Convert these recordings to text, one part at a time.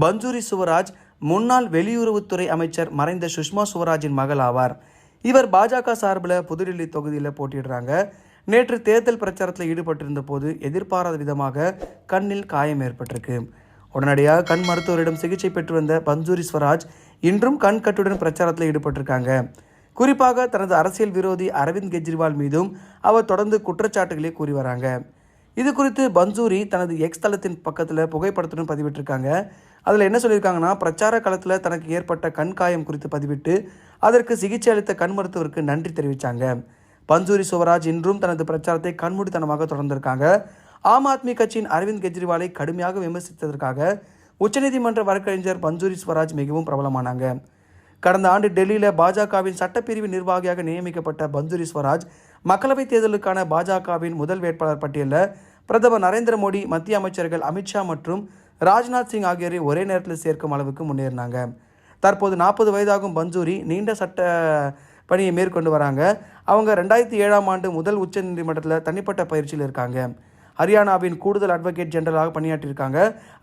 பஞ்சூரி சுவராஜ் முன்னாள் வெளியுறவுத்துறை அமைச்சர் மறைந்த சுஷ்மா சுவராஜின் மகள் ஆவார் இவர் பாஜக சார்பில் புதுடில்லி தொகுதியில் போட்டியிடுறாங்க. நேற்று தேர்தல் பிரச்சாரத்தில் ஈடுபட்டிருந்த போது எதிர்பாராத விதமாக கண்ணில் காயம் ஏற்பட்டிருக்கு. உடனடியாக கண் மருத்துவரிடம் சிகிச்சை பெற்று வந்த பஞ்சூரி ஸ்வராஜ் இன்றும் கண் கட்டுடன் பிரச்சாரத்தில் ஈடுபட்டிருக்காங்க. குறிப்பாக தனது அரசியல் விரோதி அரவிந்த் கெஜ்ரிவால் மீதும் அவர் தொடர்ந்து குற்றச்சாட்டுகளை கூறி வராங்க. இது குறித்து பஞ்சூரி தனது எக்ஸ் தளத்தின் பக்கத்தில் புகைப்படத்துடன் பதிவிட்டிருக்காங்க. அதில் என்ன சொல்லியிருக்காங்கன்னா பிரச்சார களத்தில் தனக்கு ஏற்பட்ட கண் காயம் குறித்து பதிவிட்டு அதற்கு சிகிச்சை அளித்த கண் மருத்துவருக்கு நன்றி தெரிவித்தாங்க பஞ்சூரி சுவராஜ் இன்றும் தனது பிரச்சாரத்தை கண்மூடித்தனமாக தொடர்ந்திருக்காங்க. ஆம் ஆத்மி கட்சியின் அரவிந்த் கெஜ்ரிவாலை கடுமையாக விமர்சித்ததற்காக உச்சநீதிமன்ற வழக்கறிஞர் பஞ்சூரி ஸ்வராஜ் மிகவும் பிரபலமானாங்க. கடந்த ஆண்டு டெல்லியில் பாஜகவின் சட்டப்பிரிவு நிர்வாகியாக நியமிக்கப்பட்ட பஞ்சூரி ஸ்வராஜ் மக்களவைத் தேர்தலுக்கான பாஜகவின் முதல் வேட்பாளர் பட்டியலில் பிரதமர் நரேந்திர மோடி மத்திய அமைச்சர்கள் அமித்ஷா மற்றும் ராஜ்நாத் சிங் ஆகியோரை ஒரே நேரத்தில் சேர்க்கும் அளவுக்கு முன்னேறினாங்க. தற்போது நாற்பது வயதாகும் பஞ்சூரி நீண்ட சட்ட பணியை மேற்கொண்டு வராங்க. அவங்க ரெண்டாயிரத்தி ஏழாம் ஆண்டு முதல் உச்ச நீதிமன்றத்தில் தனிப்பட்ட பயிற்சியில் இருக்காங்க. ஹரியானாவின் கூடுதல் அட்வொகேட் ஜெனரலாக பணியாற்றியிருக்காங்க.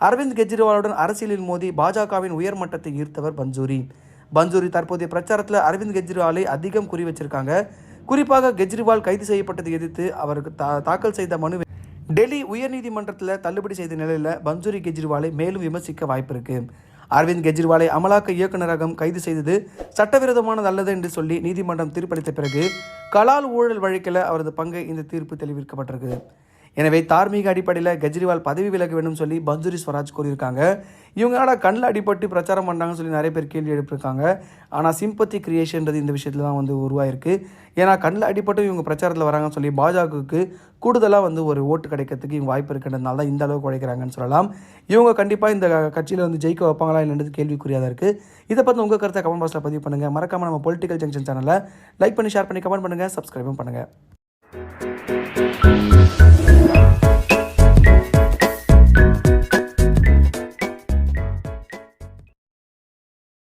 அரவிந்த் கெஜ்ரிவாலுடன் அரசியலில் மோதி பாஜகவின் உயர் மட்டத்தை ஈர்த்தவர் பஞ்சூரி. பஞ்சூரி தற்போதைய பிரச்சாரத்தில் அரவிந்த் கெஜ்ரிவாலை அதிகம் குறி வச்சிருக்காங்க. குறிப்பாக கெஜ்ரிவால் கைது செய்யப்பட்டதை எதிர்த்து அவருக்கு தா தாக்கல் செய்த மனு டெல்லி உயர்நீதிமன்றத்தில் தள்ளுபடி செய்த நிலையில் பன்சூரி கெஜ்ரிவாலை மேலும் விமர்சிக்க வாய்ப்பு இருக்கு அரவிந்த் கெஜ்ரிவாலை அமலாக்க இயக்குநரகம் கைது செய்தது சட்டவிரோதமானது அல்லது என்று சொல்லி நீதிமன்றம் தீர்ப்பளித்த பிறகு கலால் ஊழல் வழக்கில் அவரது பங்கை இந்த தீர்ப்பு தெளிவிக்கப்பட்டிருக்கு. எனவே தார்மீக அடிப்படையில் கெஜ்ரிவால் பதவி விலக வேண்டும் சொல்லி பஞ்சுரி ஸ்வராஜ் கூறியிருக்காங்க. இவங்களோட கண்ணில் அடிபட்டு பிரச்சாரம் பண்ணுறாங்கன்னு சொல்லி நிறைய பேர் கேள்வி எழுப்பியிருக்காங்க. ஆனால் சிம்பத்தி கிரியேஷன்றது இந்த விஷயத்தில் தான் வந்து உருவாயிருக்கு. ஏன்னா கண்ணில் அடிபட்டு இவங்க பிரச்சாரத்தில் வராங்கன்னு சொல்லி பாஜகவுக்கு கூடுதலாக வந்து ஒரு ஓட்டு கிடைக்கிறதுக்கு இவங்க வாய்ப்பு இருக்கின்றதுனால தான் இந்த அளவுக்கு உழைக்கிறாங்கன்னு சொல்லலாம். இவங்க கண்டிப்பாக இந்த கட்சியில் வந்து ஜெயிக்க வைப்பாங்களா இல்லைன்றது கேள்விக்குரியாக இருக்குது இதை பற்றி உங்கள் கருத்தை கமெண்ட் பாக்ஸில் பதிவு பண்ணுங்கள் மறக்காமல் நம்ம பொலிட்டிக்கல் ஜங்ஷன் சேனலை லைக் பண்ணி ஷேர் பண்ணி கமெண்ட் பண்ணுங்கள் சப்ஸ்கிரைபும் பண்ணுங்கள்